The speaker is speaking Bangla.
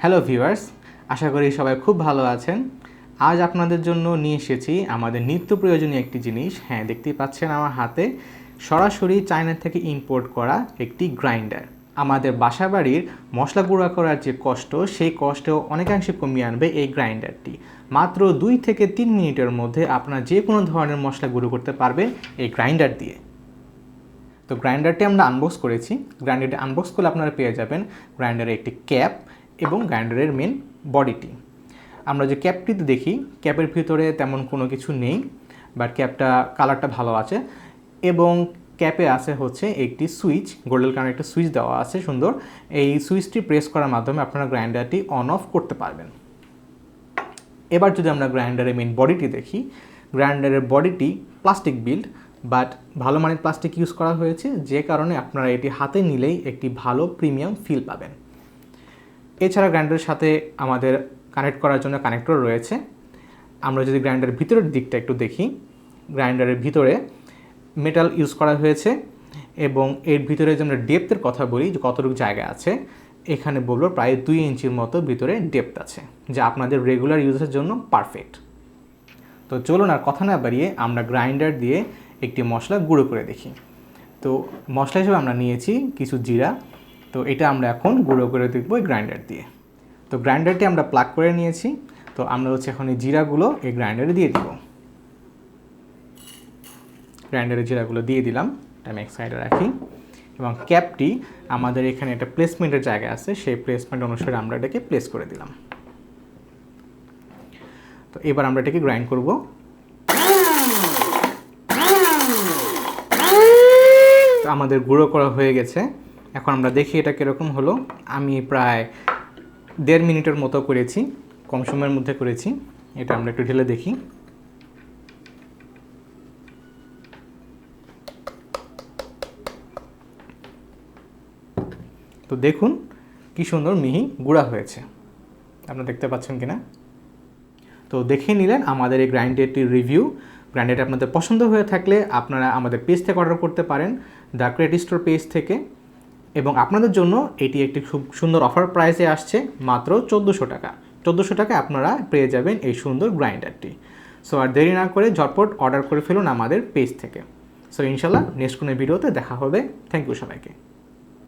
হ্যালো ভিউয়ার্স আশা করি সবাই খুব ভালো আছেন। আজ আপনাদের জন্য নিয়ে এসেছি আমাদের নিত্য প্রয়োজনীয় একটি জিনিস। হ্যাঁ দেখতেই পাচ্ছেন আমার হাতে। সরাসরি চায়না থেকে ইম্পোর্ট করা একটি গ্রাইন্ডার আমাদের বাসাবাড়ির মশলা গুঁড়া করার যে কষ্ট, সেই কষ্টও অনেকাংশে কমিয়ে আনবে এই গ্রাইন্ডারটি মাত্র দুই থেকে তিন মিনিটের মধ্যে আপনারা যে কোনো ধরনের মশলা গুঁড়ো করতে পারবেন এই গ্রাইন্ডার দিয়ে। তো গ্রাইন্ডারটি আমরা আনবক্স করেছি। গ্রাইন্ডারটি আনবক্স করলে আপনারা পেয়ে যাবেন গ্রাইন্ডারের একটি ক্যাপ এবং গ্রাইন্ডারের মেন বডিটি আমরা যে ক্যাপটিতে দেখি ক্যাপের ভিতরে তেমন কোনো কিছু নেই বাট ক্যাপটা কালারটা ভালো আছে এবং ক্যাপে আছে হচ্ছে একটি সুইচ গোল্ডেল কালার একটা সুইচ দেওয়া আছে, সুন্দর। এই সুইচটি প্রেস করার মাধ্যমে আপনারা গ্রাইন্ডারটি অন অফ করতে পারবেন। এবার যদি আমরা গ্রাইন্ডারের মেন বডিটি দেখি, গ্রাইন্ডারের বডিটি প্লাস্টিক বিল্ড বাট ভালো মানের প্লাস্টিক ইউজ করা হয়েছে, যে কারণে আপনারা এটি হাতে নিলেই একটি ভালো প্রিমিয়াম ফিল পাবেন। এছাড়া গ্রাইন্ডারের সাথে আমাদের কানেক্ট করার জন্য কানেক্টর রয়েছে। আমরা যদি গ্রাইন্ডারের ভিতরের দিকটা একটু দেখি, গ্রাইন্ডারের ভিতরে মেটাল ইউজ করা হয়েছে এবং এর ভিতরে যে আমরা ডেপথের কথা বলি, যে কতটুকু জায়গা আছে, এখানে বলব প্রায় দুই ইঞ্চির মতো ভিতরে ডেপথ আছে, যা আপনাদের রেগুলার ইউজের জন্য পারফেক্ট তো চলুন আর কথা না বাড়িয়ে আমরা গ্রাইন্ডার দিয়ে একটি মশলা গুঁড়ো করে দেখি। তো মশলা হিসেবে আমরা নিয়েছি কিছু জিরা তো এটা আমরা এখন গুঁড়ো করে দেখব এই গ্রাইন্ডার দিয়ে। তো গ্রাইন্ডারটি আমরা প্লাগ করে নিয়েছি। তো আমরা হচ্ছে এখন এই জিরাগুলো এই গ্রাইন্ডারে দিয়ে দিব। গ্রাইন্ডারে জিরাগুলো দিয়ে দিলাম। আমি এক সাইডে রাখি। এবং ক্যাপটি আমাদের এখানে একটা প্লেসমেন্টের জায়গা আছে। সেই প্লেসমেন্ট অনুসারে আমরা এটাকে প্লেস করে দিলাম। তো এবার আমরা এটাকে গ্রাইন্ড করব। আমাদের গুঁড়ো করা হয়ে গেছে। এখন আমরা দেখি এটা কীরকম হলো। আমি প্রায় দেড় মিনিটের মতো করেছি, কম সময়ের মধ্যে করেছি। এটা আমরা একটু ঢেলে দেখি। তো দেখুন কি সুন্দর মিহি গুঁড়া হয়েছে। আপনারা দেখতে পাচ্ছেন কিনা? তো দেখে নিলেন আমাদের এই গ্রাইন্ডারটির রিভিউ। গ্রাইন্ডারটি আপনাদের পছন্দ হয়ে থাকলে আপনারা আমাদের পেজ থেকে অর্ডার করতে পারেন, দ্য ক্রেড স্টোর পেজ থেকে। এবং আপনাদের জন্য এটি একটি খুব সুন্দর অফার প্রাইসে আসছে মাত্র চোদ্দোশো টাকা। চোদ্দোশো টাকায় আপনারা পেয়ে যাবেন এই সুন্দর গ্রাইন্ডারটি সো আর দেরি না করে ঝটপট অর্ডার করে ফেলুন আমাদের পেজ থেকে। সো ইনশাল্লাহ নেক্সট কোনো ভিডিওতে দেখা হবে। থ্যাংক ইউ সবাইকে।